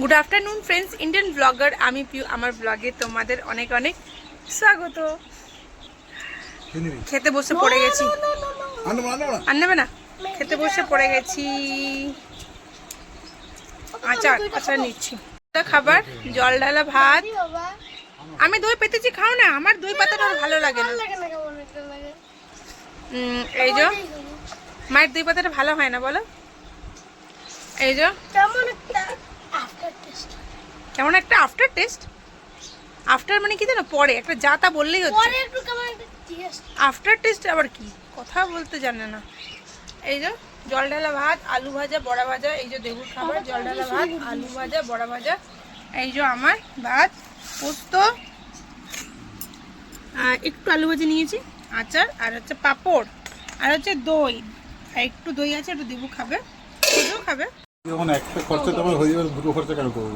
Good afternoon friends Indian blogger আমি পিউ আমার ব্লগে তোমাদের অনেক অনেক স্বাগত। খেতে বসে পড়ে গেছি। আর নেবে না? খেতে বসে পড়ে গেছি। আচার আচার নিচ্ছি। খাবার জল ঢালা ভাত। আমি দই পেতেছি খাও না। আমার দই পাতাটা আর ভালো লাগে না। এই যে। মায়ের দই পাতাটা ভালো হয় না বলো? এই যে। কেমন একটা আফটার টেস্ট আফটার মানে কি জানো? পরে একটা যা তা বললেই হচ্ছে। পরে একটু কেমন একটা টেস্ট আফটার টেস্ট আবার কি? কথা বলতে জানে না। এই যে জল ঢালা ভাত আলু ভাজা বড়া ভাজা এই যে দেবুর খাবার জল ঢালা ভাত আলু ভাজা বড়া ভাজা এই যে আমার ভাত পোস্ত। একটু আলু ভাজি নিয়েছি। আচার আর হচ্ছে পাঁপড় আর হচ্ছে দই। আর একটু দই আছে একটু দেবু খাবে দেবু খাবে। যখন একটা খরচা তোমার হয়ে যাবে, দুটো খরচা কেন করব?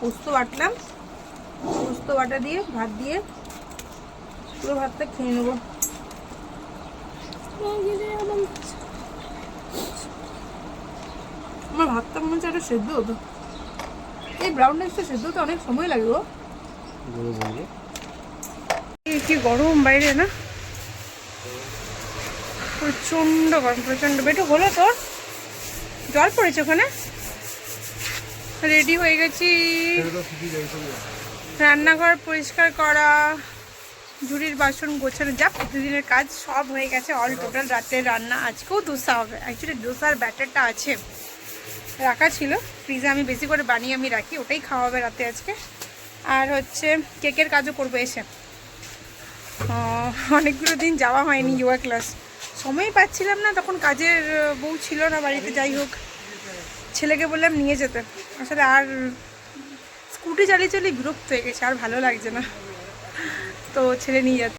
পোস্ত বাটলাম। পোস্ত বাটা দিয়ে, ভাত দিয়ে ভাতটা খেয়ে নেব। আমার ভাতটা মনে হচ্ছে একটা সেদ্ধ হতো। এই ব্রাউন রাইসটা সেদ্ধ হতে অনেক সময় লাগে গো। এই কি গরম বাইরে না? প্রচণ্ড গরম প্রচণ্ড বেটু হলো তোর জল পড়েছে ওখানে? রেডি হয়ে গেছি। রান্নাঘর পরিষ্কার করা, ঝুড়ির বাসন গোছানো, যা প্রতিদিনের কাজ সব হয়ে গেছে। অল টোটাল রাতের রান্না আজকেও দোসা হবে। অ্যাকচুয়ালি দোসার ব্যাটারটা আছে। রাখা ছিল। ফ্রিজে আমি বেশি করে বানিয়ে আমি রাখি, ওটাই খাওয়া হবে রাতে আজকে। আর হচ্ছে কেকের কাজও করব এসে। অনেকগুলো দিন যাওয়া হয়নি যোগা ক্লাস। সময় পাচ্ছিলাম না, তখন কাজের বউ ছিল না বাড়িতে, যাই হোক। ছেলেকে বললাম নিয়ে যেতে। আসলে আর স্কুটি চালিয়ে চালিয়ে বিরক্ত হয়ে গেছে, আর ভালো লাগছে না। তো ছেলে নিয়ে যাচ্ছে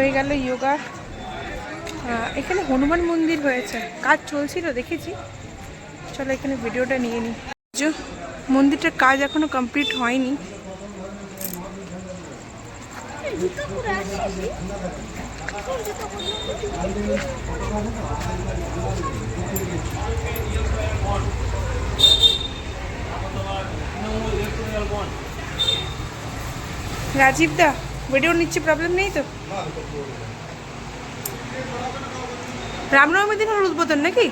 হয়ে গেল যোগা এখানে হনুমান মন্দির হয়েছে। কাজ চলছিল, দেখেছি। চলো এখানে ভিডিওটা নিয়ে নিই। মন্দিরটার কাজ এখনও কমপ্লিট হয়নি? রাজীব দা ভিডিও নিচ্ছি প্রবলেম নেই তো? রামনবমী দিন হল উদ্বোধন নাকি?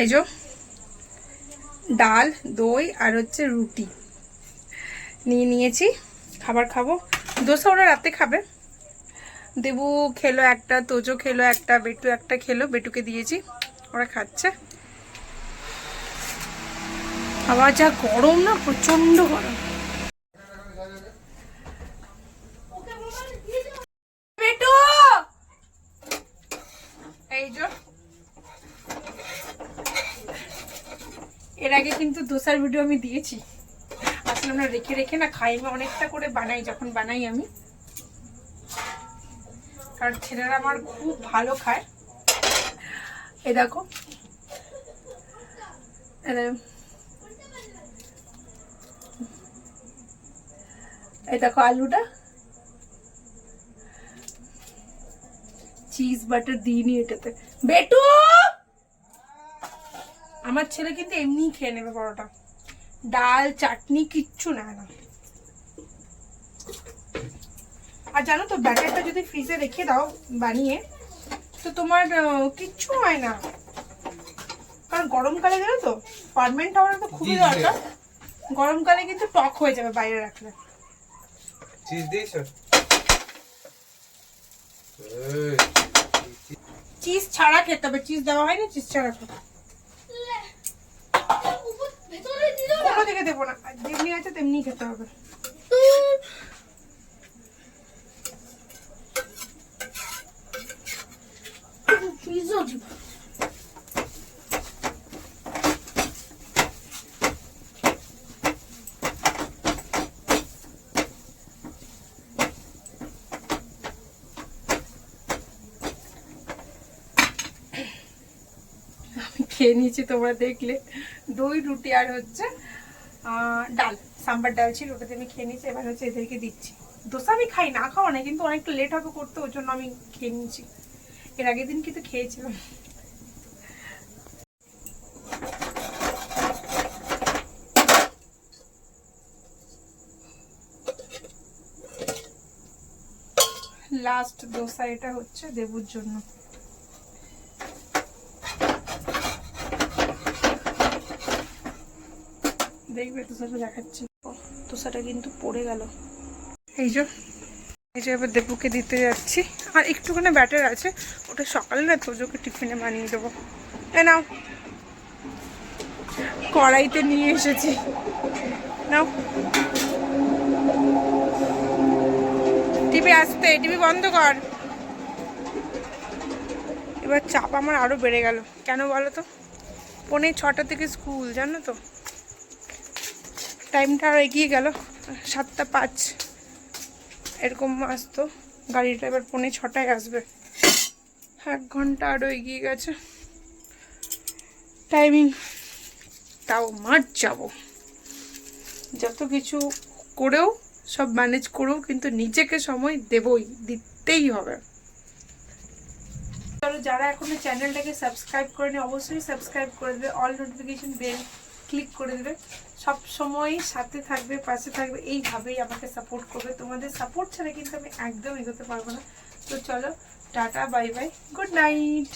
এই যে। ডাল, দই আর হচ্ছে রুটি। নিয়ে নিয়েছি, খাবার খাব। দোসা ওরা রাতে খাবে। দেবু খেলো একটা, তোজো খেলো একটা, বেটু একটা খেলো, বেটুকে দিয়েছি। ওরা খাচ্ছে। আবার যা গরম না প্রচণ্ড গরম বেটু এই যে এর আগে কিন্তু দোসার ভিডিও আমি দিয়েছি। আসলে আমরা রেখে রেখে না খাই আমি অনেকটা করে বানাই, যখন বানাই আমি। কারণ ছেলেরা আমার খুব ভালো খায়। এই দেখো। এই দেখো। আলুটা। চিজ বাটার দিইনি এটাতে। বেটু! আমার ছেলে কিন্তু এমনিই খেয়ে নেবে পরোটা। ডাল চাটনি কিচ্ছু নেয় না। আর জানো তো ব্যাটারটা যদি ফ্রিজে রেখে দাও বানিয়ে তো তোমার কিচ্ছু হয় না। কারণ গরমকালে জানো তো ফার্মেন্ট হওয়ার তো খুবই দরকার। গরমকালে কিন্তু টক হয়ে যাবে বাইরে রাখলে। চিজ দিয়েছ? চিজ ছাড়া খেতে হবে চিজ দেওয়া হয়নি চিজ ছাড়া খেতে না কোনো দেবো যেমনি আছে তেমনি খেতে হবে। খেয়ে নিয়েছি তোমরা দেখলে। দই, রুটি আর হচ্ছে ডাল, সাম্বার ডাল ছিল, ওটাতে আমি খেয়ে নিয়েছি, এবার হচ্ছে এদেরকে দিচ্ছি। দোসা আমি খাই, না খাওয়া না কিন্তু অনেকটা লেট হবে করতে ওর জন্য আমি খেয়ে নিয়েছি। এর আগের দিন কিন্তু খেয়েছিলাম। লাস্ট দোসা এটা হচ্ছে দেবুর জন্য। দেখবে তুষারটা দেখাচ্ছি। তুষারটা কিন্তু পড়ে গেল। এই যে এই যে এবার দেবুকে দিতে যাচ্ছি। আর একটুখানি ব্যাটার আছে, ওটা সকালে না তোজোকে টিফিনে বানিয়ে দেবো। এ নাও। কড়াইতে নিয়ে এসেছি। নাও। টিভি আসতে, টিভি বন্ধ কর। এবার চাপ আমার আরও বেড়ে গেল। কেন বলো তো? পৌনে ছটা থেকে স্কুল, জানো তো? টাইমটা আর এগিয়ে গেল, সাতটা পাঁচ। এরকম আসতো গাড়িটা এবার পৌনে ছটায় আসবে। এক ঘণ্টা আরও এগিয়ে গেছে। টাইমিং তাও মাঠ যাব। যত কিছু করেও, সব ম্যানেজ করেও কিন্তু নিজেকে সময় দেবই, দিতেই হবে। যারা এখনও চ্যানেলটাকে সাবস্ক্রাইব করেনি, অবশ্যই সাবস্ক্রাইব করে দেবে অল নোটিফিকেশন বেল ক্লিক করে দেবে। সব সময় সাথে থাকবে, পাশে থাকবে, এইভাবেই আমাকে সাপোর্ট করবে। তোমাদের সাপোর্ট ছাড়া কিন্তু আমি একদম এগোতে পারব না। তো চলো, tata bye bye good night